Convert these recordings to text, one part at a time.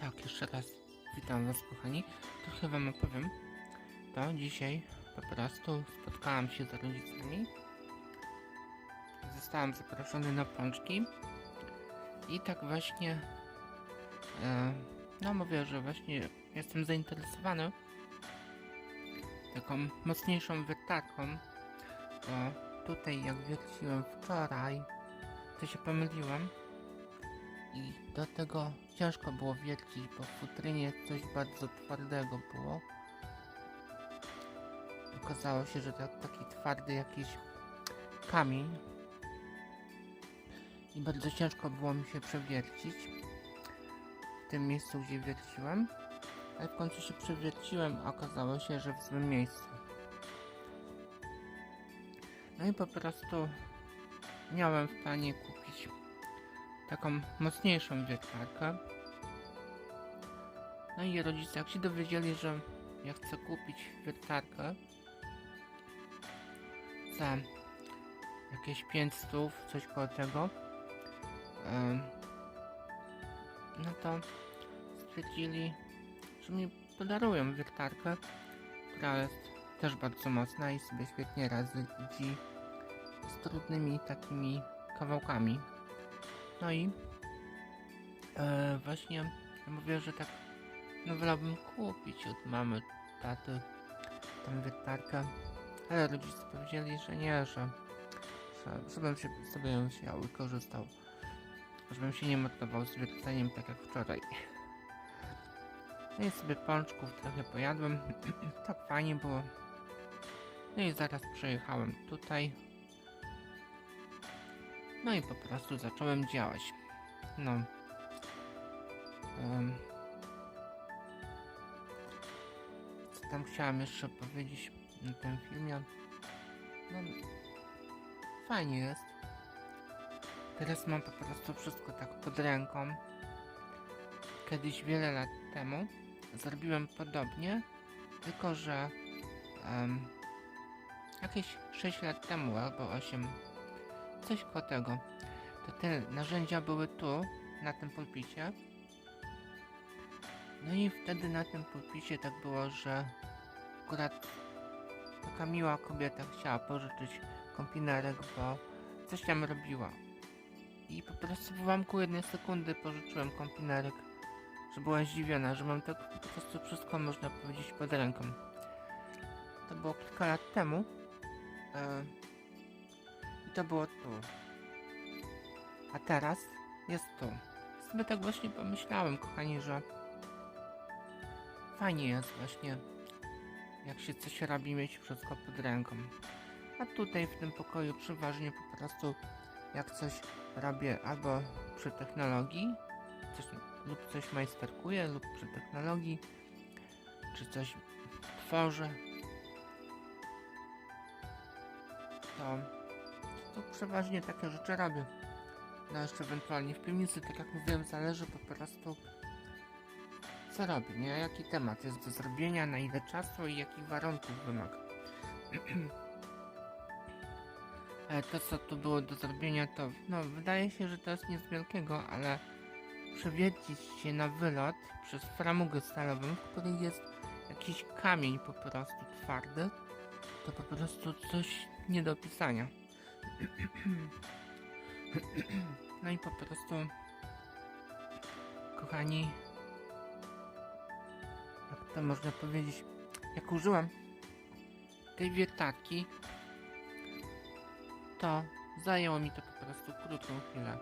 Tak, jeszcze raz witam Was, kochani. Trochę Wam opowiem. To dzisiaj po prostu spotkałam się z rodzicami. Zostałam zaproszony na pączki. I tak właśnie. E, no, mówię, że właśnie jestem zainteresowany taką mocniejszą wiertarką. Bo tutaj, jak wierciłem wczoraj, to się pomyliłem i do tego ciężko było wiercić, bo w futrynie coś bardzo twardego było. Okazało się, że to taki twardy jakiś kamień i bardzo ciężko było mi się przewiercić w tym miejscu, gdzie wierciłem. Ale w końcu się przewierciłem, a okazało się, że w złym miejscu. No i po prostu miałem w planie kupić taką mocniejszą wiertarkę. No i rodzice, jak się dowiedzieli, że ja chcę kupić wiertarkę za jakieś 5 stów, coś koło tego, no to stwierdzili, że mi podarują wiertarkę, która jest też bardzo mocna i sobie świetnie radzi z trudnymi takimi kawałkami. No i e, właśnie mówię, że tak no wolałbym kupić od mamy, taty tą wiertarkę, ale rodzice powiedzieli, że nie, że, że żebym się, sobie ją wziął i korzystał, żebym się nie marnował z wierceniem tak jak wczoraj. No i sobie pączków trochę pojadłem, tak fajnie było. No i zaraz przejechałem tutaj. No i po prostu zacząłem działać. No. Em. co tam chciałem jeszcze powiedzieć na tym filmie? No. Fajnie jest. Teraz mam po prostu wszystko tak pod ręką. Kiedyś wiele lat temu zrobiłem podobnie, tylko że em, jakieś 6 lat temu albo 8 coś koło tego. To te narzędzia były tu, na tym pulpicie. No i wtedy na tym pulpicie tak było, że akurat taka miła kobieta chciała pożyczyć kompinerek, bo coś tam robiła. I po prostu w ułamku jednej sekundy pożyczyłem kompinerek, że była zdziwiona, że mam tak po prostu wszystko, można powiedzieć, pod ręką. To było kilka lat temu. E, I to było tu. A teraz jest tu. Sobie tak właśnie pomyślałem, kochani, że fajnie jest właśnie, jak się coś robi, mieć wszystko pod ręką. A tutaj w tym pokoju przeważnie po prostu jak coś robię albo przy technologii, coś, lub coś majsterkuję, lub przy technologii, czy coś tworzę, to, to przeważnie takie rzeczy robię. No jeszcze ewentualnie w piwnicy, tak jak mówiłem, zależy po prostu co robię, nie? Jaki temat jest do zrobienia, na ile czasu i jakich warunków wymaga. Ale to co tu było do zrobienia to, no wydaje się, że to jest nic wielkiego, ale przewiercić się na wylot przez framugę stalową, w której jest jakiś kamień po prostu twardy, to po prostu coś nie do opisania. No i po prostu, kochani, jak to można powiedzieć, jak użyłem tej wiertarki, to zajęło mi to po prostu krótką chwilę.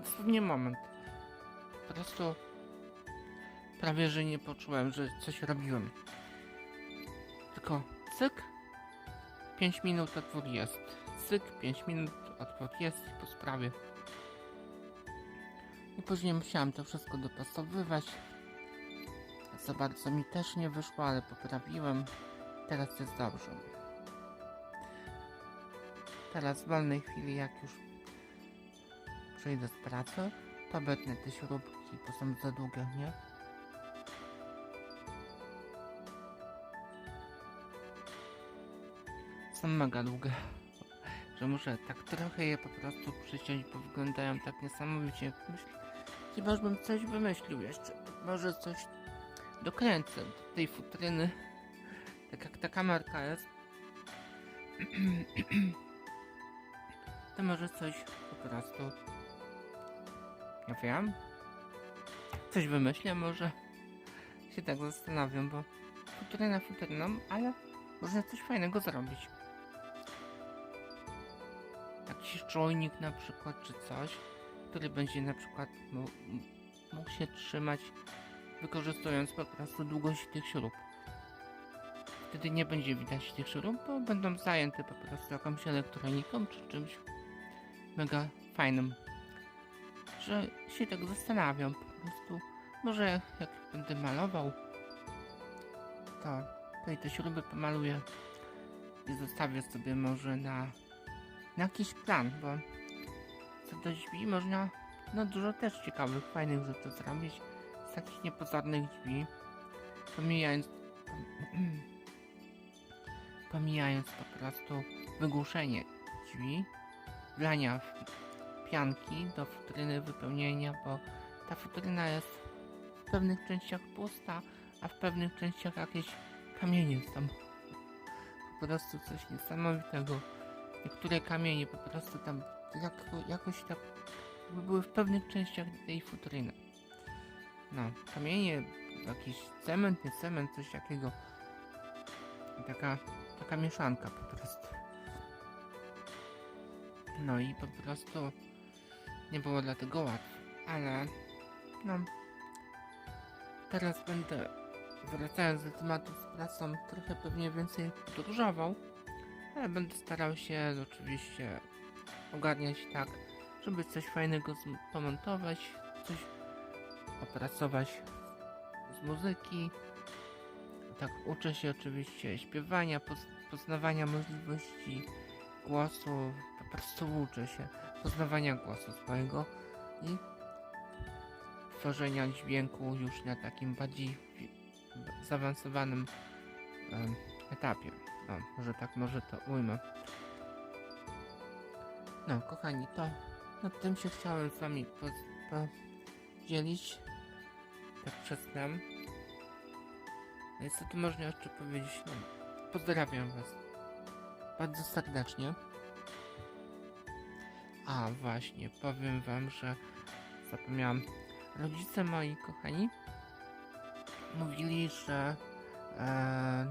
Dosłownie moment. Po prostu prawie, że nie poczułem, że coś robiłem. Tylko cyk, 5 minut otwór jest. Cyk, 5 minut otwór jest po sprawie. I później musiałem to wszystko dopasowywać. Za bardzo mi też nie wyszło, ale poprawiłem. Teraz jest dobrze. Teraz w wolnej chwili, jak już przyjdę z pracy, to betnę te śrubki, bo są za długie, nie? Są mega długie, że muszę tak trochę je po prostu przyciąć, bo wyglądają tak niesamowicie. Myśl, Chyba, żebym coś wymyślił jeszcze. Może coś dokręcę do tej futryny. Tak jak ta kamerka jest. To może coś po prostu. Ja wiem. Coś wymyślę, może się tak zastanawiam, bo futryna futryną, ale można coś fajnego zrobić. Jakiś czujnik na przykład, czy coś, który będzie na przykład mógł się trzymać wykorzystując po prostu długość tych śrub. Wtedy nie będzie widać tych śrub, bo będą zajęte po prostu jakąś elektroniką czy czymś mega fajnym. Że się tak zastanawiam po prostu. Może jak będę malował, to tutaj te śruby pomaluję i zostawię sobie może na, na jakiś plan, bo co do drzwi można no dużo też ciekawych, fajnych rzeczy zrobić z takich niepozornych drzwi, pomijając pomijając po prostu wygłuszenie drzwi, wlania pianki do futryny wypełnienia, bo ta futryna jest w pewnych częściach pusta, a w pewnych częściach jakieś kamienie są. Po prostu coś niesamowitego. Niektóre kamienie po prostu tam jako, jakoś tak były w pewnych częściach tej futryny. No, kamienie, jakiś cement, nie cement, coś takiego. Taka, taka mieszanka po prostu. No i po prostu nie było dlatego łatwo, ale no teraz będę wracając do tematu z pracą trochę pewnie więcej podróżował, ale będę starał się oczywiście ogarniać tak, żeby coś fajnego pomontować, coś opracować z muzyki. Tak, uczę się oczywiście śpiewania, poz- poznawania możliwości głosu, po prostu uczę się poznawania głosu swojego i tworzenia dźwięku już na takim bardziej zaawansowanym em, etapie. No, może tak, może to ujmę. No, kochani, to nad tym się chciałem z wami poz- podzielić. Tak przed nam. Tu można jeszcze powiedzieć? No, pozdrawiam was bardzo serdecznie. A właśnie, powiem wam, że zapomniałam. Rodzice moi kochani mówili, że e,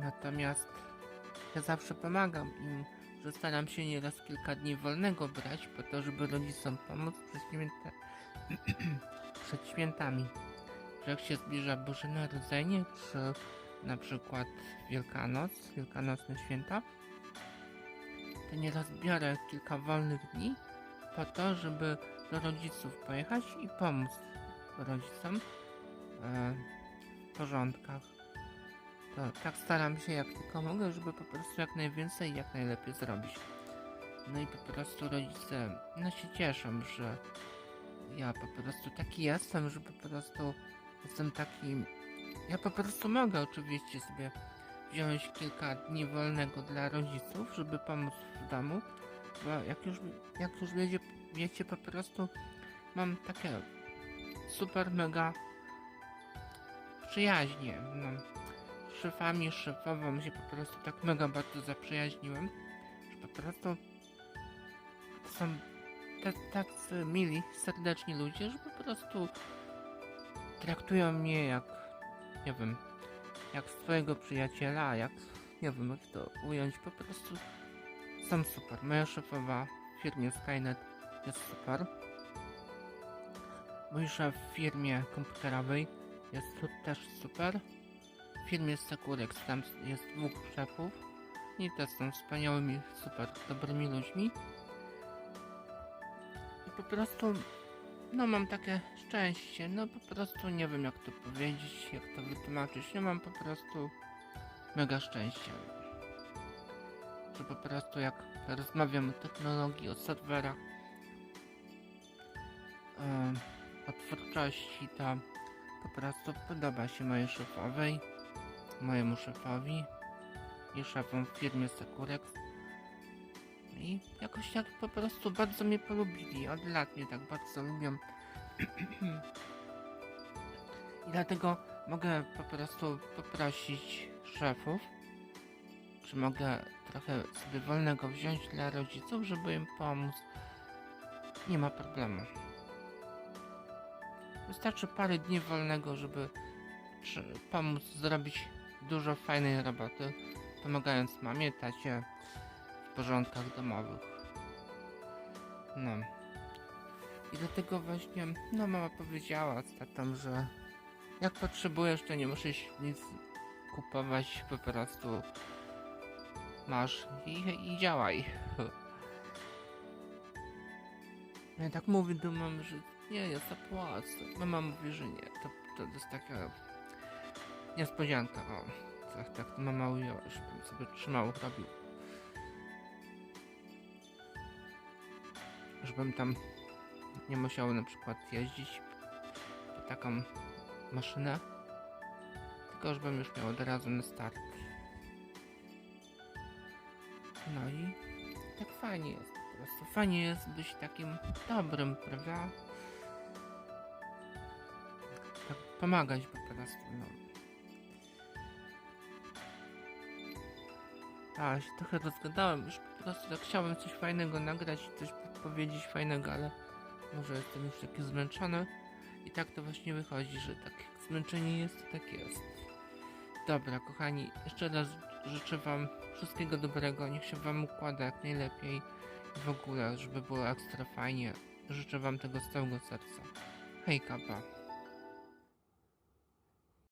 natomiast ja zawsze pomagam im, że staram się nieraz kilka dni wolnego brać po to, żeby rodzicom pomóc przed, święta, przed świętami. Jak się zbliża Boże Narodzenie, czy na przykład Wielkanoc, Wielkanocne święta, to nieraz biorę kilka wolnych dni po to, żeby do rodziców pojechać i pomóc rodzicom e, w porządkach. To tak staram się jak tylko mogę, żeby po prostu jak najwięcej i jak najlepiej zrobić. No i po prostu rodzice no się cieszą, że ja po prostu taki jestem, że po prostu jestem taki... Ja po prostu mogę oczywiście sobie wziąć kilka dni wolnego dla rodziców, żeby pomóc w domu, bo jak już, jak już wiecie, wiecie po prostu mam takie super mega przyjaźnie. Szefami, szefową się po prostu tak mega bardzo zaprzyjaźniłem, że po prostu są tacy, tacy mili, serdeczni ludzie, że po prostu traktują mnie jak, nie wiem, jak swojego przyjaciela, jak, nie wiem jak to ująć, po prostu są super. Moja szefowa w firmie Skynet jest super. Mój szef w firmie komputerowej jest też super. W firmie Securex tam jest dwóch szefów i też są wspaniałymi, super dobrymi ludźmi. I po prostu, no mam takie szczęście, no po prostu nie wiem jak to powiedzieć, jak to wytłumaczyć, no mam po prostu mega szczęście. Że po prostu jak rozmawiam o technologii, o serwerach, o twórczości, to po prostu podoba się mojej szefowej, mojemu szefowi i szefom w firmie Securex. I jakoś tak po prostu bardzo mnie polubili. Od lat mnie tak bardzo lubią. Dlatego mogę po prostu poprosić szefów, czy mogę trochę sobie wolnego wziąć dla rodziców, żeby im pomóc. Nie ma problemu. Wystarczy parę dni wolnego, żeby pomóc zrobić dużo fajnej roboty, pomagając mamie, tacie w porządkach domowych. No. I dlatego właśnie, no mama powiedziała z tatą, że jak potrzebujesz, to nie musisz nic kupować, po prostu masz i, i działaj. Ja tak mówię do mamy, że nie, ja zapłacę. Mama mówi, że nie, to, to jest taka niespodzianka, o. Tak, tak mama ujęła, żebym sobie trzymał, robił. Żebym tam nie musiał na przykład jeździć po taką maszynę, tylko żebym już miał od razu na start. No i tak fajnie jest po prostu. Fajnie jest być takim dobrym, prawda? Tak pomagać po prostu, no. A, się trochę rozgadałem, już po prostu tak chciałem coś fajnego nagrać coś powiedzieć fajnego, ale może jestem już taki zmęczony i tak to właśnie wychodzi, że tak jak zmęczenie jest, to tak jest. Dobra, kochani, jeszcze raz życzę wam wszystkiego dobrego, niech się wam układa jak najlepiej i w ogóle, żeby było ekstra fajnie. Życzę wam tego z całego serca. Hejka, pa.